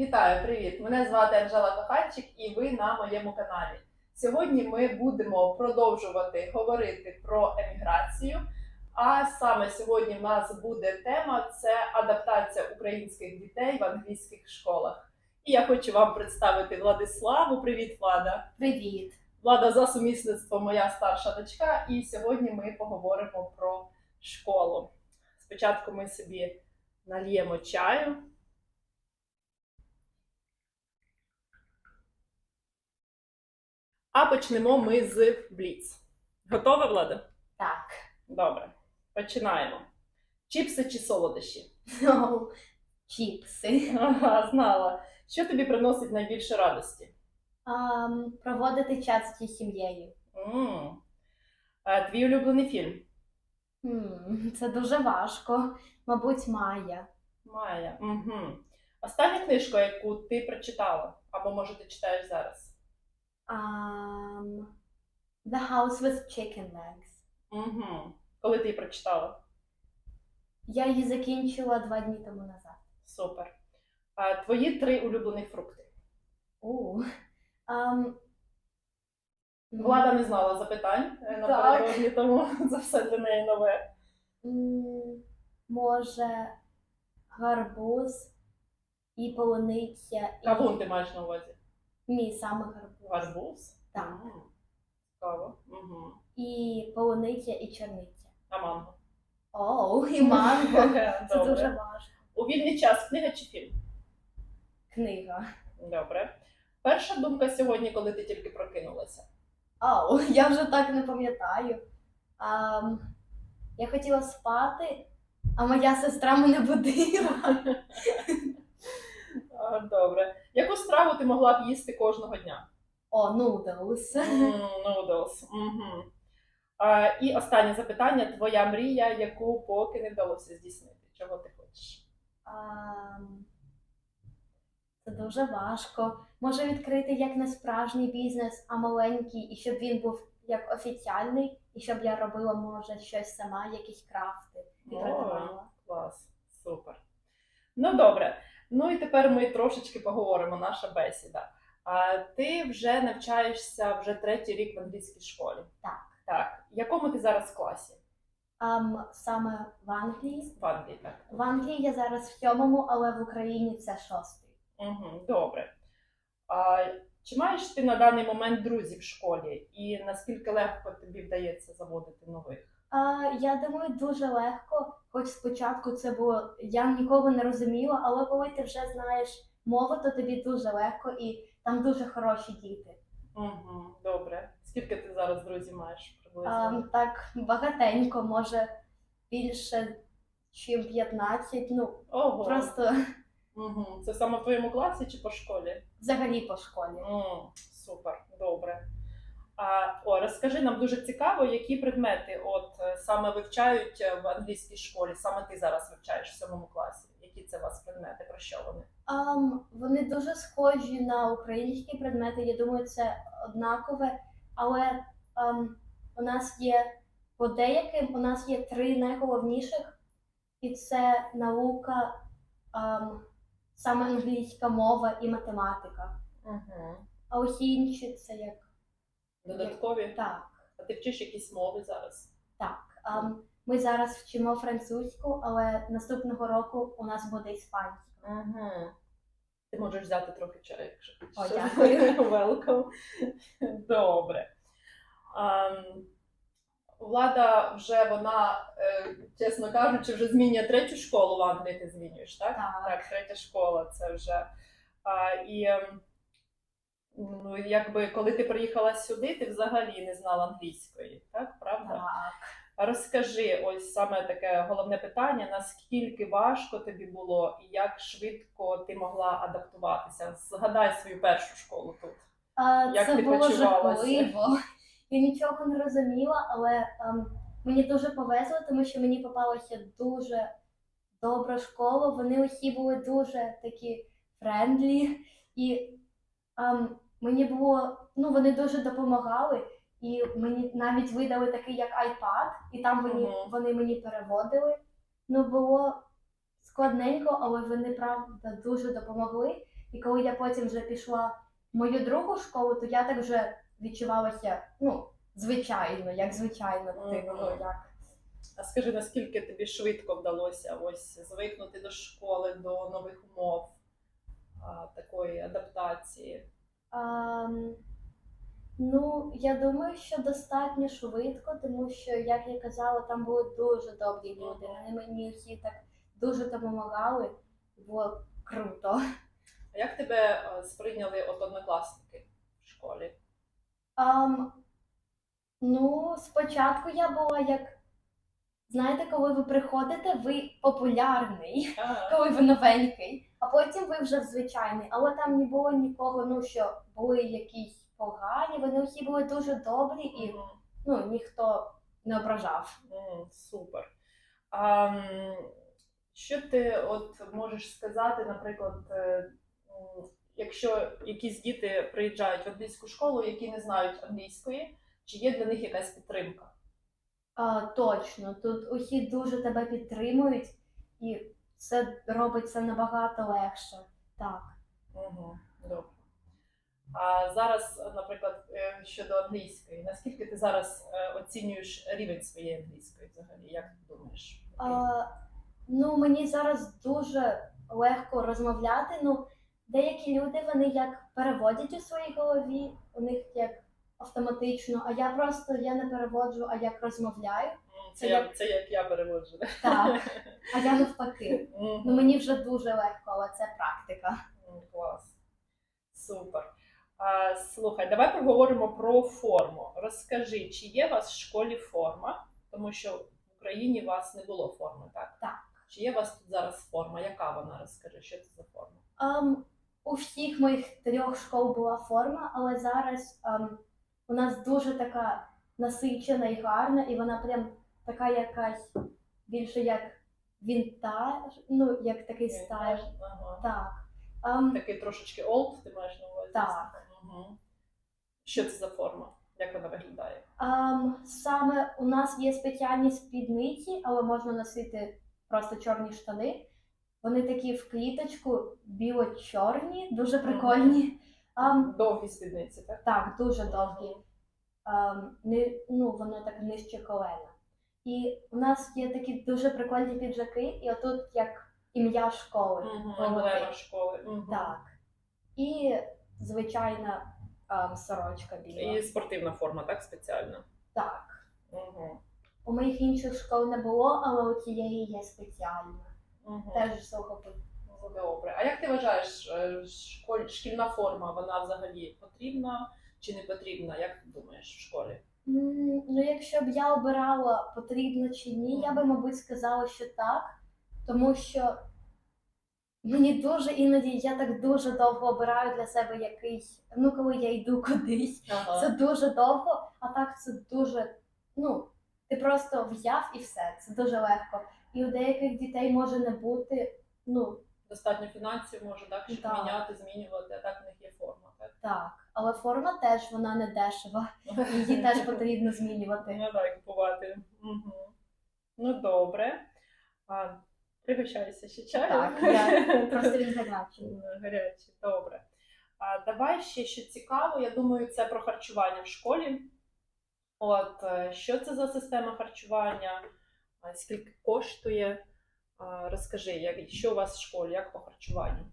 Вітаю, привіт! Мене звати Анжела Коханчик і ви на моєму каналі. Сьогодні ми будемо продовжувати говорити про еміграцію. А саме сьогодні в нас буде тема це адаптація українських дітей в англійських школах. І я хочу вам представити Владиславу. Привіт, Влада! Привіт. Влада за сумісництвом моя старша дочка, і сьогодні ми поговоримо про школу. Спочатку ми собі нальємо чаю. А почнемо ми з Бліц. Готова, Влада? Так. Добре. Починаємо. Чіпси чи солодощі? Ну, чіпси. Ага, знала. Що тобі приносить найбільше радості? Ам, проводити час зі сім'єю. м Е, Твій улюблений фільм? М, Це дуже важко. Мабуть, Майя. Майя. Угу. Остання книжка, яку ти прочитала, або може ти читаєш зараз. Ам, The House with Chicken Legs. Угу. Коли ти її прочитала? Я її закінчила два дні тому назад. Супер. А, твої три улюблених фрукти. У. Ам, Влада не знала запитань е, напередодні, тому це все для неї нове. м, Може, гарбуз і полуниця. І... Кавун ти маєш на увазі? Ні, саме гарбуз. Гарбуз? Так. Цікаво. Угу. І полуниця і чорниця. А манго? Оу, і манго. Це Добре. дуже важко. У вільний час книга чи фільм? Книга. Добре. Перша думка сьогодні, коли ти тільки прокинулася. Ау, я вже так не пам'ятаю. Ам, я хотіла спати, а моя сестра мене будила. А, Добре. Яку страву ти могла б їсти кожного дня? О, нудлс. Нудлс. Угу. А, і останнє запитання: твоя мрія, яку поки не вдалося здійснити. Чого ти хочеш? Це дуже важко. Може відкрити як не справжній бізнес, а маленький, і щоб він був як офіціальний, і щоб я робила, може, щось сама, якісь крафти і О. продавала. Клас, супер. Ну добре. Ну і тепер ми трошечки поговоримо, наша бесіда. А, ти вже навчаєшся вже третій рік в англійській школі. Так. Так. В якому ти зараз класі? Ам, саме в Англії. В Англії, так. В Англії я зараз в сьомому, але в Україні це шостий. Угу, добре. А, чи маєш ти на даний момент друзів в школі? І наскільки легко тобі вдається заводити нових? А, я думаю, дуже легко, хоч спочатку це було, я нікого не розуміла, але коли ти вже знаєш мову, то тобі дуже легко і там дуже хороші діти. Угу, добре. Скільки ти зараз друзів маєш приблизно? А, так багатенько, може більше, ніж 15, ну Ого. просто Угу. Це саме в твоєму класі чи по школі? взагалі по школі. М, супер, добре. А, о, розкажи нам дуже цікаво, які предмети от е, саме вивчають е, в англійській школі, саме ти зараз вивчаєш в сьомому класі. Які це у вас предмети? Про що вони? Ам, вони дуже схожі на українські предмети. Я думаю, це однакове, але ам, у нас є по деяким у нас є три найголовніших, і це наука, ам, саме англійська мова і математика. Угу. А усі інші це як Додаткові? так. А ти вчиш якісь мови зараз? Так. Ам, ми зараз вчимо французьку, але наступного року у нас буде іспанська. Угу. Ти можеш взяти трохи чаю, якщо О, дякую. Welcome. Добре. Ам, Влада вже вона, е, чесно кажучи, вже змінює третю школу в Англії. Ти змінюєш, так? Так. Так, третя школа це вже. А, і ем, ну, якби коли ти приїхала сюди, ти взагалі не знала англійської, так? Правда? Так. Розкажи, ось саме таке головне питання: наскільки важко тобі було і як швидко ти могла адаптуватися? Згадай свою першу школу тут. А, Як це ти було жахливо. Я нічого не розуміла, але ем, мені дуже повезло, тому що мені попалася дуже добра школа. Вони усі були дуже такі френдлі, і ем, мені було, ну вони дуже допомагали. І мені навіть видали такий як iPad, і там вони, Мгм. вони мені переводили. Ну було складненько, але вони правда дуже допомогли. І коли я потім вже пішла в мою другу школу, то я так вже відчувалася, ну, звичайно, як звичайно, типу, Мгм. як. А скажи, наскільки тобі швидко вдалося ось звикнути до школи, до нових умов, а, такої адаптації? Ам, ну, я думаю, що достатньо швидко, тому що, як я казала, там були дуже добрі люди. Вони мені всі так дуже допомагали. Було круто. А як тебе сприйняли от однокласники в школі? Ам, ну, спочатку я була як. Знаєте, коли ви приходите, ви популярний, А, коли ви новенький, а потім ви вже звичайний. Але там не було нікого, ну що були якісь погані, вони всі були дуже добрі і ну, ніхто не ображав. М, Супер. А, що ти от можеш сказати, наприклад, е, якщо якісь діти приїжджають в англійську школу, які не знають англійської, чи є для них якась підтримка? А, точно, тут усі дуже тебе підтримують, і це робиться набагато легше. Так. Угу, добре. А зараз, наприклад, е, щодо англійської, наскільки ти зараз е, оцінюєш рівень своєї англійської взагалі? Як ти думаєш? А, ну, мені зараз дуже легко розмовляти. Ну, деякі люди вони як переводять у своїй голові, у них як автоматично, а я просто я не переводжу, а як розмовляю. Це, це як, це як я переводжу. Так, а я навпаки. Ну мені вже дуже легко, але це практика. Клас. Супер. А, слухай, давай поговоримо про форму. Розкажи, чи є у вас в школі форма? Тому що в Україні у вас не було форми, так? Так. Чи є у вас тут зараз форма? Яка вона? Розкажи, що це за форма? Ем, у всіх моїх трьох школ була форма, але зараз ем, у нас дуже така насичена і гарна, і вона прям така якась більше як вінтаж, ну як такий стаж. Ага. Так. Ем, Такий трошечки олд, ти маєш на увазі? Так. Угу. Що це за форма? Як вона виглядає? ем, саме у нас є спеціальні спідниці, але можна носити просто чорні штани. Вони такі в кліточку, біло-чорні, дуже прикольні. Ем, Довгі спідниці, так? так, дуже довгі. ем, не, ну, воно так нижче колена. І у нас є такі дуже прикольні піджаки, і отут як ім'я школи. Емблема школи. Так. І звичайна ем, сорочка біла. І спортивна форма, так, спеціальна. Так. Угу. У моїх інших школ не було, але у цієї є спеціальна. Угу. Теж сухопи. Ну, Добре. А як ти вважаєш, е, школь... шкільна форма, вона взагалі потрібна чи не потрібна? Як ти думаєш в школі? Ну, якщо б я обирала потрібно чи ні, я би, мабуть, сказала, що так, тому що мені дуже іноді я так дуже довго обираю для себе якийсь, ну коли я йду кудись, Ага. це дуже довго, а так це дуже, ну, ти просто взяв і все, це дуже легко. І у деяких дітей може не бути, ну Достатньо фінансів може так, щоб Так. міняти, змінювати, а так в них є форма, так? так. Але форма теж вона не дешева, її теж потрібно змінювати. Ну так, купувати. Угу. Ну добре. А, пригощайся ще чаю. Так, я просто він гарячий. Гарячий, добре. А, давай ще що цікаво, я думаю, це про харчування в школі. От е, що це за система харчування, скільки коштує? Розкажи, як, що у вас в школі, як по харчуванню?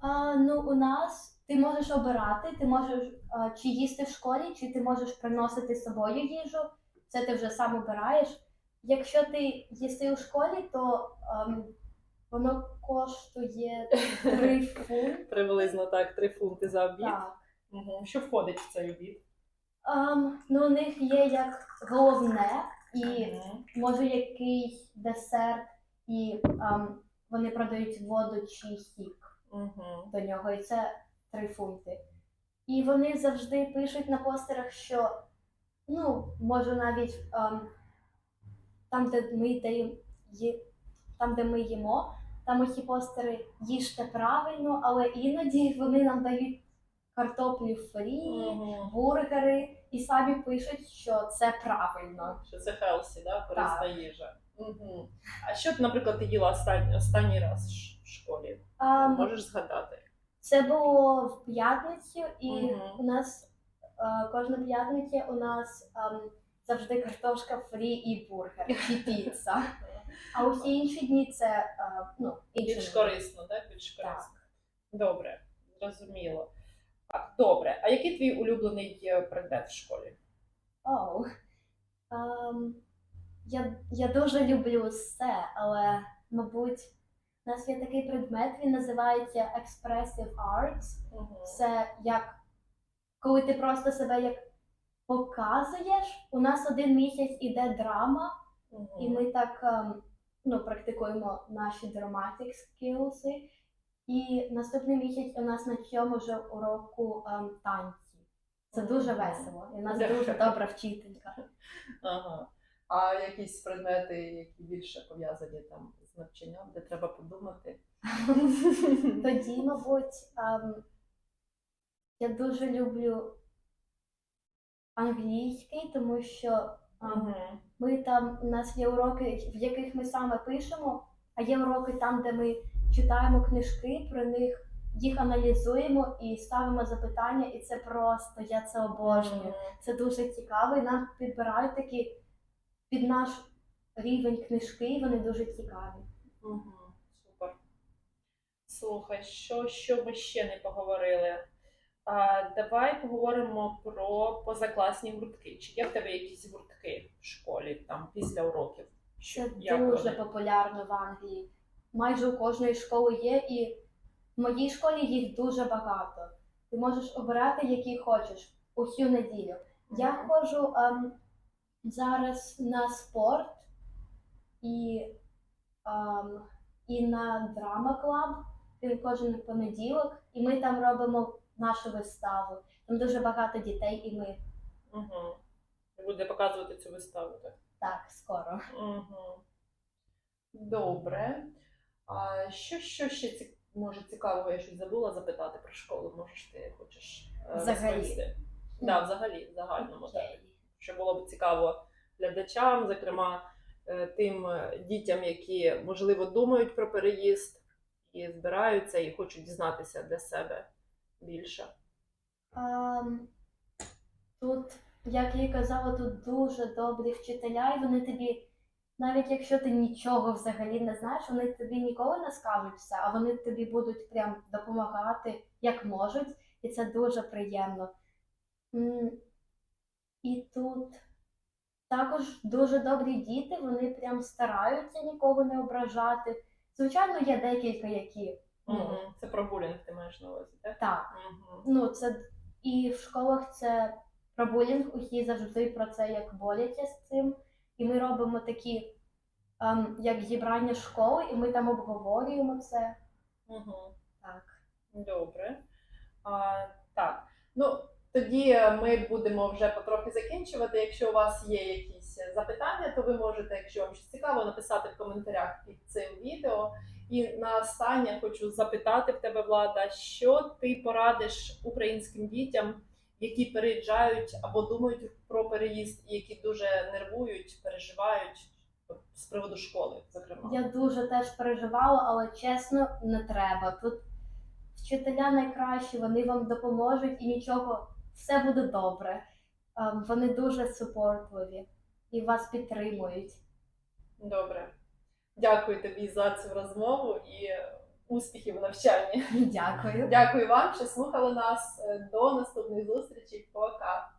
А, ну, у нас ти можеш обирати, ти можеш а, чи їсти в школі, чи ти можеш приносити з собою їжу. Це ти вже сам обираєш. Якщо ти їси у школі, то ем, воно коштує 3 фунти. Приблизно так, 3 фунти за обід. Так. Угу. Що входить в цей обід? Ем, ну, у них є як головне, і Мгм. може якийсь десерт, і ем, вони продають воду чи сік. Мгм. до нього, і це 3 фунти. І вони завжди пишуть на постерах, що ну, може навіть ем, там, де ми даємо, там, де ми їмо, там усі постери їжте правильно, але іноді вони нам дають картоплю фрі, Мгм. бургери, і самі пишуть, що це правильно. Що це хелсі, да? корисна їжа. Угу. А що, наприклад, ти їла останній, останній раз в в школі? Ем, Можеш згадати? Це було в п'ятницю, і Мгм. у нас е, кожна п'ятниця у нас ем, завжди картошка фрі і бургер, і піца. А усі інші дні це е, ну, інші. Більш меню. корисно, так? Більш Так. корисно. Добре, зрозуміло. Так, добре. А який твій улюблений е, предмет в школі? Оу. Ем, я, я дуже люблю все, але, мабуть, у нас є такий предмет, він називається Expressive Arts. Це як коли ти просто себе як показуєш. У нас один місяць іде драма, Мгм. і ми так ем, ну, практикуємо наші dramatic skills. І наступний місяць у нас на цьому ж уроку ем, танці. Це дуже весело. І у нас дуже добра вчителька. Ага. А якісь предмети, які більше пов'язані там з навчанням, де треба подумати? Тоді, мабуть, ем, я дуже люблю англійський, тому що ем, ми там у нас є уроки, в яких ми саме пишемо, а є уроки там, де ми читаємо книжки, про них їх аналізуємо і ставимо запитання, і це просто я це обожнюю. Мгм. Це дуже цікаво, і нам підбирають такі під наш рівень книжки, і вони дуже цікаві. Мгм. Супер. Слухай, що, що ми ще не поговорили? А, давай поговоримо про позакласні гуртки. Чи є в тебе якісь гуртки в школі там після уроків? Що- Це як дуже вони? популярно в Англії. Майже у кожної школи є, і в моїй школі їх дуже багато. Ти можеш обирати, які хочеш усю неділю. Я ходжу ем, зараз на спорт і, ем, і на драма клаб. Він кожен понеділок, і ми там робимо нашу виставу. Там дуже багато дітей, і ми Мгм. Буде показувати цю виставу, так? так скоро. Угу. Добре. А що, що ще ці... може цікавого, я щось забула запитати про школу? Можеш ти хочеш е, Взагалі. розповісти? Да, взагалі, в загальному так. Що було б цікаво глядачам, зокрема е, тим е, дітям, які можливо думають про переїзд і збираються і хочуть дізнатися для себе більше. Ем, тут, як я і казала, тут дуже добрі вчителя, і вони тобі, навіть якщо ти нічого взагалі не знаєш, вони тобі ніколи не скажуть все, а вони тобі будуть прям допомагати як можуть, і це дуже приємно. І тут також дуже добрі діти, вони прям стараються нікого не ображати. Звичайно, є декілька, які ну, Угу. Це про булінг ти маєш на увазі, так? так. Угу. Ну, це і в школах це про булінг, усі завжди про це як борються з цим. І ми робимо такі ем, як зібрання школи, і ми там обговорюємо це. Угу. Так. Добре. А, так. Ну, тоді ми будемо вже потрохи закінчувати. Якщо у вас є якісь запитання, то ви можете, якщо вам щось цікаво, написати в коментарях під цим відео. І на останнє хочу запитати в тебе, Влада, що ти порадиш українським дітям, які переїжджають або думають про переїзд, і які дуже нервують, переживають з приводу школи, зокрема. Я дуже теж переживала, але чесно, не треба. Тут вчителя найкращі, вони вам допоможуть і нічого, все буде добре. Ем, вони дуже супортливі і вас підтримують. Добре. Дякую тобі за цю розмову і успіхів в навчанні. Дякую. Дякую вам, що слухали нас. До наступних зустрічей. Пока.